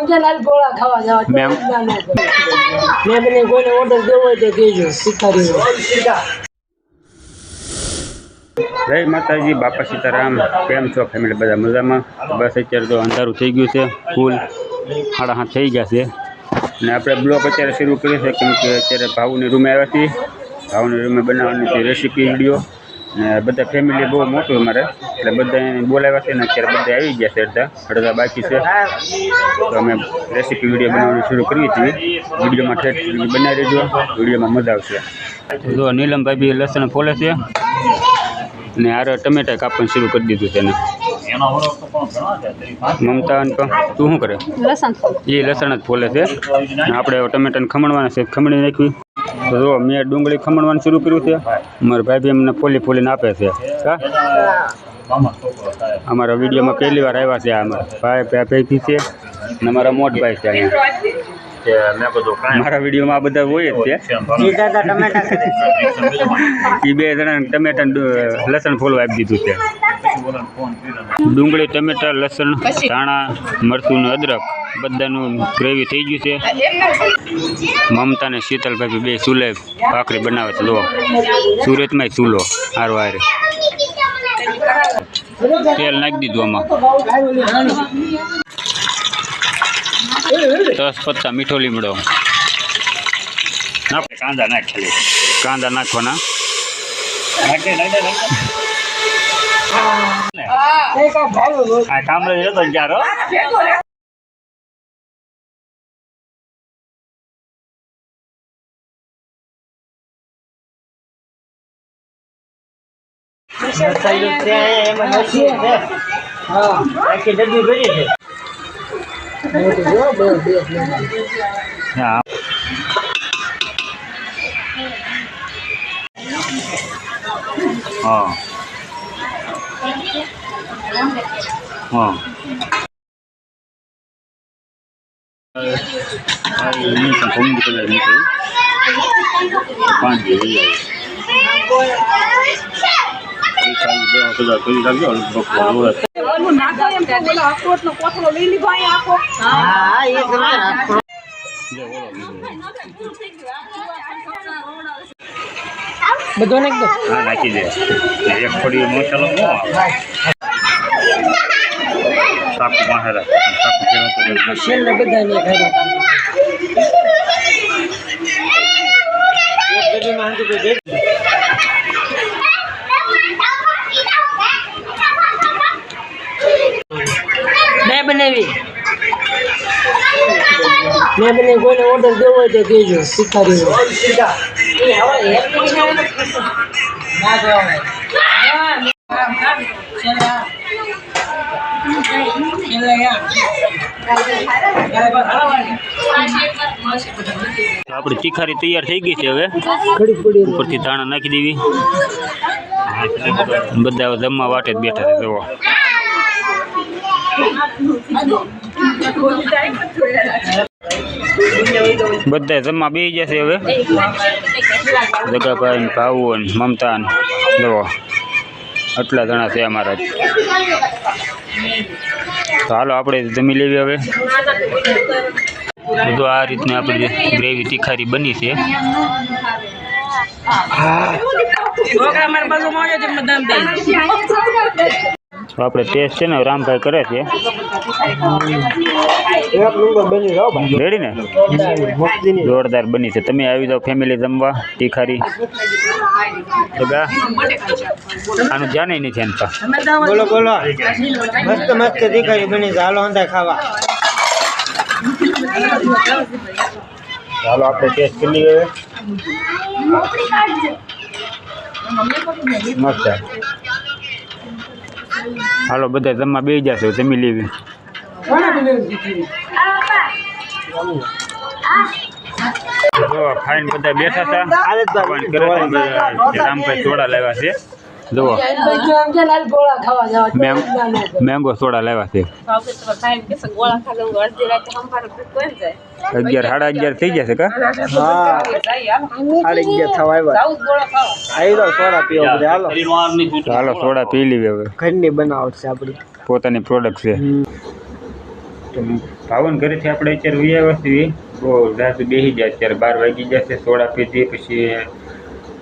આમ છે ને હાલ ગોળા ખાવા જવા મેમ. ના, ના, ના. મેં બને કોઈને ઓર્ડર દેવો હોય તો કહેજો શીખાડી જય માતાજી બાપા સીતારામ કેમ છો ફેમિલી બધા મજામાં? બસ અત્યારે તો અંધારું થઈ ગયું છે ફૂલ સાડા હાથ થઈ ગયા છે. અને આપણે બ્લોગ અત્યારે શરૂ કર્યો છે કેમ કે અત્યારે ભાવુની રૂમે આવ્યા છીએ ભાવુની રૂમે બનાવવાની છે રેસીપી વીડિયો ને બધા ફેમિલી બહુ મોટું અમારે. એટલે બધા એને બોલાવ્યા છે ને અત્યારે બધા આવી ગયા છે અડધા. અડધા બાકી છે. તો અમે રેસીપી વીડિયો બનાવવાનું શરૂ કરીએ છીએ વિડીયોમાં ઠેઠ બનાવી દેજો. વિડીયોમાં મજા આવશે. જો નીલમભાઈ બી લસણ ફોલે છે. ને આરે ટમેટા કાપવાનું શરૂ કરી દીધું છે એને. મમતા તું શું કરે? લસણ એ લસણ જ ફોલે છે. આપણે ટમેટાને ખમણવાના છે. ખમણી નાખવી. તો જો મેં ડુંગળી ખમણવાનું શરૂ કર્યું છે. મારા ભાઈ બી અમને ફોલી ફોલીને આપે છે. હા અમારા વિડીયોમાં પહેલી વાર આવ્યા છે અમારા ભાઈ ભાઈ ભેગી છે અને અમારા મોટભાઈ છે અહીંયા. મારા વિડીયોમાં આ બધા હોય જ છે. એ બે જણા ટમેટા લસણ ફોલવા આપી દીધું છે. ડુંગળી ટમેટા લસણ ધાણા મરચું અદરક. બધાનું ગ્રેવી થઈ ગયું છે. મમતા ને શીતલભાઈ બે ચૂલે ભાખરી બનાવે છે જો સુરતમાં ચૂલો હારો હારે. તેલ નાખી દીધું આમાં. દસ પત્તા મીઠો લીમડો. નાખ. કાંદા નાખ કાંદા નાખવાના. આ કામરે જતો જારો હા હા હા ini kampung kita lagi tu. Panggil dia. બધો નાખ દો. હા નાખી દે. એક થોડી મસાલો ન સાકુ સાકુ તો બધા ને ખાઈ મેં બનાવી મેં બને કોઈને ઓર્ડર દેવો હોય તો કહેજો શીખાડી તો આપણી તીખારી તૈયાર થઈ ગઈ છે હવે ઘડી પડી ઉપરથી ધાણા નાખી દેવી બધા હવે જમવા વાટે જ બેઠા છે જુઓ બધા જમવા બે જશે હવે. જગાભાઈ ભાવુ ને મમતા ને જુઓ આટલા જણા છે અમારા. તો હાલો આપણે જમી લેવી હવે. બધું આ રીતની આપણી ગ્રેવી તીખારી બની છે. તો આપણે ટેસ્ટ છે ને રામભાઈ કરે છે. રેડી ને? જોરદાર બની છે. તમે આવી જાઓ ફેમિલી જમવા તીખારી આનું જાણે નહીં એમ બોલો બોલો. મસ્ત મસ્ત દીકરી બની છે. હાલો અંદા ખાવા. ચાલો આપણે ટેસ્ટ કરી લઈએ મસ્ત. હાલો બધા જમવા બે જશો જમી લેવી. જો ખાઈને બધા બેઠા હતા. રામભાઈ ચોડા લાવ્યા છે. જુઓ. મેંગો સોડા લાવ્યા છે. અગિયાર સાડા અગિયાર થઈ જશે કા? હા. સાડા અગિયાર થવા આવ્યા. આવી સોડા પીવો હાલો. હાલો સોડા પી લેવી હવે. ઘરની બનાવટ છે આપણી પોતાની પ્રોડક્ટ છે. ભાવન ઘરેથી આપણે અત્યારે ઉયા છીએ બહુ રાત બેસી જાય અત્યારે બાર વાગી જશે સોડા પીધી પછી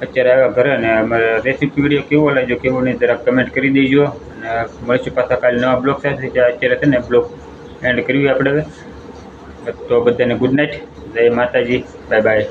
અત્યારે આવ્યા ઘરે ને અમારે રેસીપી વીડિયો કેવો લાગ્યો કેવો નહીં જરાક કમેન્ટ કરી દેજો. અને મળશું પાછા કાલે નવા બ્લોગ સાથે અત્યારે છે ને બ્લોગ એન્ડ કરવી આપણે તો બધાને ગુડ નાઇટ જય માતાજી. Bye bye